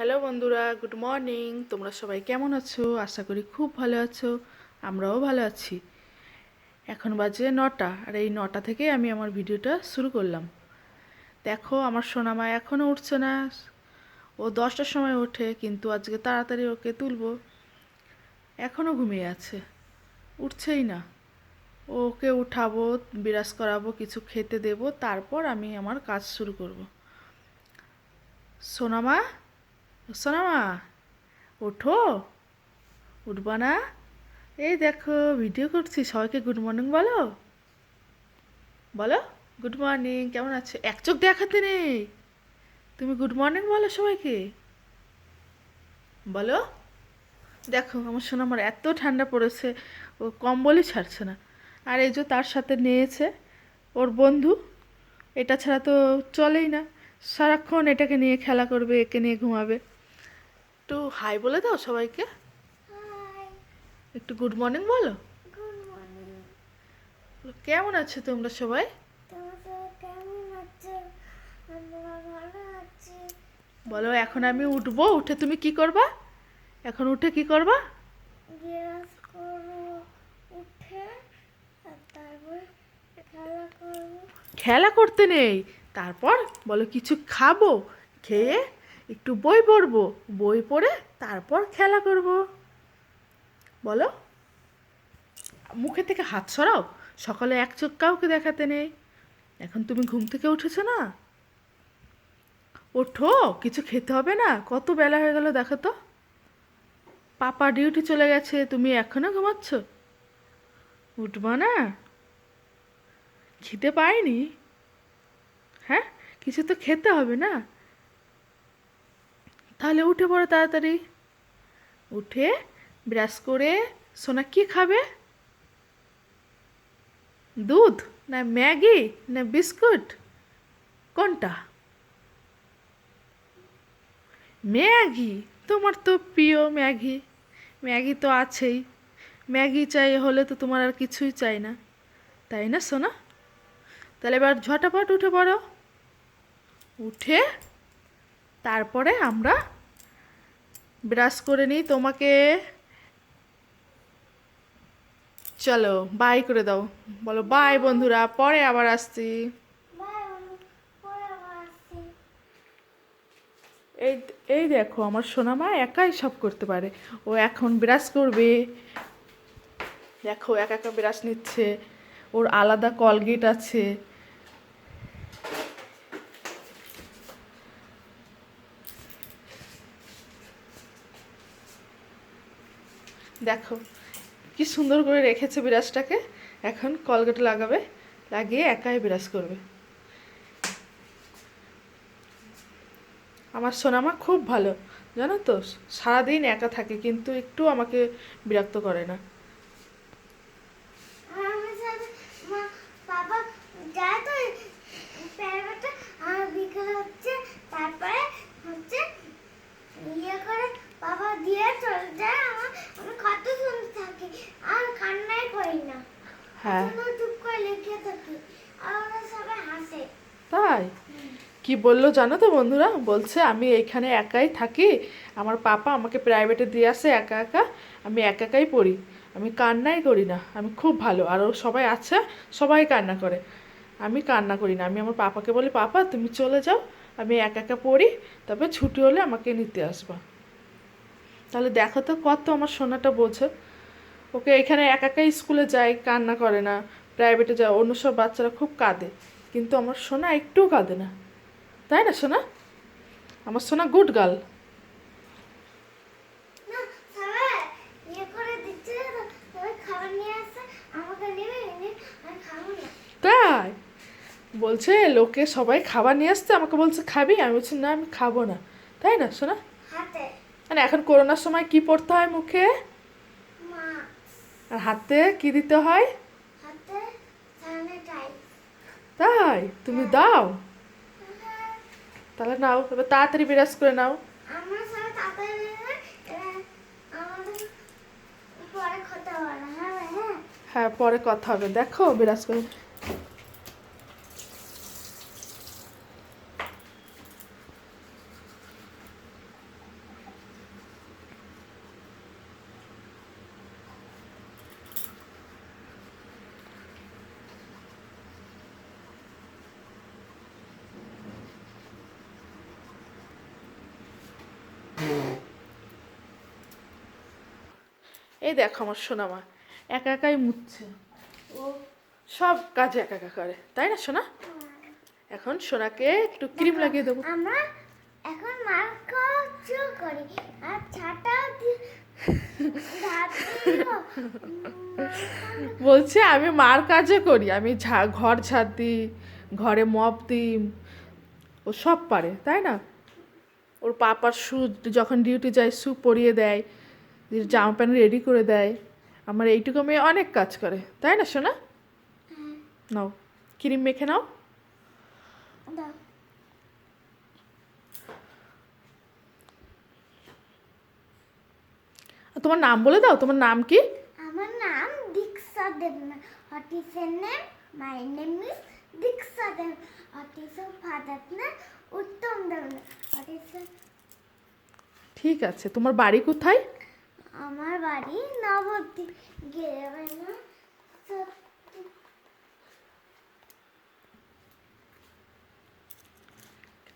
Hello বন্ধুরা, good morning. তোমরা সবাই কেমন আছো? আশা করি খুব ভালো আছো, আমরাও ভালো আছি। এখন বাজে নটা, আর এই নটা থেকে আমি আমার ভিডিওটা শুরু করলাম। দেখো, আমার সোনামা এখনও উঠছে না। ও দশটার সময় ওঠে, কিন্তু আজকে তাড়াতাড়ি ওকে তুলব। এখনও ঘুমিয়ে আছে। উঠছেই না। ওকে উঠাবো, বিরাজ করাবো, কিছু খেতে দেবো, তারপর আমি আমার কাজ শুরু করব। সোনামা? সোনামা ওঠো। উঠবা না? এই দেখো ভিডিও করছি। সবাইকে গুড মর্নিং বলো। বলো গুড মর্নিং কেমন আছো? এক চোখ দেখাতে নেই। তুমি গুড মর্নিং বলো সবাইকে। বলো। দেখো, আমার সোনামার এত ঠান্ডা পড়েছে, ও কম্বলই ছাড়ছে না। আর এই যে তার সাথে নিয়েছে, ওর বন্ধু, এটা ছাড়া তো চলেই না। সারাক্ষণ এটাকে নিয়ে খেলা করবে, একে নিয়ে ঘুমাবে। একটু হাই বলে দাও সবাইকে। একটু গুড মর্নিং বলো। কেমন আছো তোমরা সবাই? বলো এখন আমি উঠবো উঠে তুমি কি করবা? এখন উঠে কি করব। খেলা করতে নেই। তারপর বলো কিছু খাব খেয়ে একটু বই পড়ব, বই পড়ে তারপর খেলা করব। বলো। মুখে থেকে হাত সরাও, সকালে এক চোখ কাউকে দেখাতে নেই। এখন তুমি ঘুম থেকে উঠেছো না? ওঠো, কিছু খেতে হবে না, কত বেলা হয়ে গেল দেখো তো। পাপা ডিউটি চলে গেছে, তুমি এখনও ঘুমাচ্ছ? উঠবা না? খিদে পাইনি? হ্যাঁ কিছু তো খেতে হবে না। তাহলে উঠে পড়ো তাড়াতাড়ি। উঠে ব্রাশ করে সোনা কি খাবে? দুধ না ম্যাগি না বিস্কুট? কোনটা? ম্যাগি, তোমার তো প্রিয় ম্যাগি। ম্যাগি তো আছেই। ম্যাগি চাই হলে তো তোমার আর কিছুই চাই না। তাই না সোনা? তাহলে এবার ঝটাপট উঠে পড়ো। উঠে তারপরে আমরা ব্রাশ করে নিই। তোমাকে চলো বাই করে দাও। বলো বাই বন্ধুরা, পরে আবার আসছি। এই এই দেখো, আমার সোনামা একাই সব করতে পারে। ও এখন ব্রাশ করবে। দেখো, একা একা ব্রাশ নিচ্ছে। ওর আলাদা কলগেট আছে। দেখো, কি সুন্দর করে রেখেছে বিরাজটাকে। এখন কলগেট লাগাবে, লাগিয়ে একাই বিরাজ করবে। আমার সোনামা খুব ভালো, জানো তো? সারাদিন একা থাকে, কিন্তু একটু আমাকে বিরক্ত করে না। তারপরে হচ্ছে ইয়ে বাবা দিয়ে চলে যায় আমার আমি কত শুনতে থাকি আর কান্নাই করি না হ্যাঁ। তাই? কি বলল জানো তো বন্ধুরা? বলছে আমি এইখানে একাই থাকি। আমার পাপা আমাকে প্রাইভেটে দিয়ে আসে একা একা। আমি একা একাই পড়ি। আমি কান্নাই করি না। আমি খুব ভালো। আর সবাই আছে সবাই কান্না করে। আমি কান্না করি না। আমি আমার পাপাকে বলি পাপা তুমি চলে যাও। আমি একা একা পড়ি। তবে ছুটি হলে আমাকে নিতে আসবা। তাহলে দেখো তো কত আমার সোনাটা বোঝে। ওকে এখানে একা একাই স্কুলে যায় কান্না করে না। প্রাইভেটে যায় অন্য সব বাচ্চারা খুব কাঁদে। কিন্তু আমার সোনা একটুও কাঁদে না। তাই না সোনা? আমার সোনা গুড গার্ল ইয়ে তাই? বলছে লোকে সবাই খাবার নিয়ে আসতে আমাকে বলছে খাবি? আমি বলছি না আমি খাব না। তাই না সোনা? মানে এখন করোনার সময় কি পড়তে হয় মুখে? আর হাতে কি দিতে হয়? তাই? তুমি দাও। তাহলে নাও তবে তাড়াতাড়ি বিরাজ করে নাও। এবার হ্যাঁ হ্যাঁ। হ্যাঁ পরে কথা হবে। দেখো বিরাজ করে। এই দেখো আমার সোনামা একা একাই মুছছে ও সব কাজ একা একা করে তাই না সোনা? এখন সোনাকে একটু ক্রিম লাগিয়ে দেবো। আমরা এখন করি আর ছাটাও বলছে আমি মার কাজে করি আমি ঘর ঝাড় দিই ঘরে মপ দিই ও সব পারে তাই না? ওর পাপার শু যখন ডিউটি যায় শু পরিয়ে দিয়ে জামা প্যান্ট রেডি করে দেয়। আমার এইটুকু মেয়ে অনেক কাজ করে। তাই না সোনা? হ্যাঁ, নাও ক্রিম মেখে নাও। তোমার নাম বলে দাও তোমার নাম কি? আমার নাম Diksha Debnath. What is your name my name is Diksha Deb what is father name Uttam Debnath. What is ঠিক আছে তোমার বাড়ি কোথায়? আমার বাড়ি নবদ্বীপ গেলে না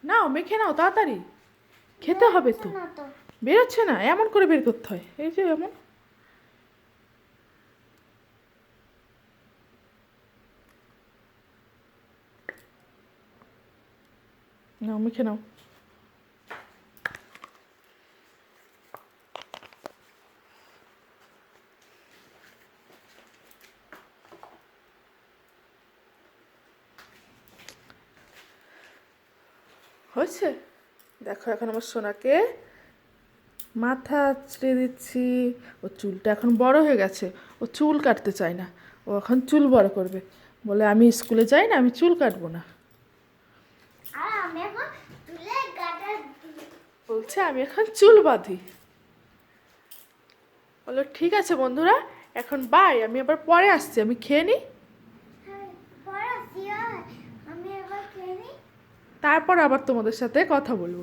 নাও মেখে নাও তাড়াতাড়ি। খেতে হবে তো। বেরোচ্ছে না এমন করে বের করতে হয়। এই যে এমন। নাও মেখে নাও। হয়েছে? দেখো এখন আমার সোনাকে মাথা আঁচড়ে দিচ্ছি। ও চুলটা এখন বড় হয়ে গেছে। ও চুল কাটতে চায় না। ও এখন চুল বড় করবে। বলে আমি স্কুলে যাই না আমি চুল কাটবো না। বলছে আমি এখন চুল বাঁধি। বলল ঠিক আছে বন্ধুরা এখন বাই আমি আবার পরে আসছি আমি খেয়ে নিই হ্যাঁ বড় সিয়া আমি এবার খেয়ে নিই তারপর আবার তোমাদের সাথে কথা বলব।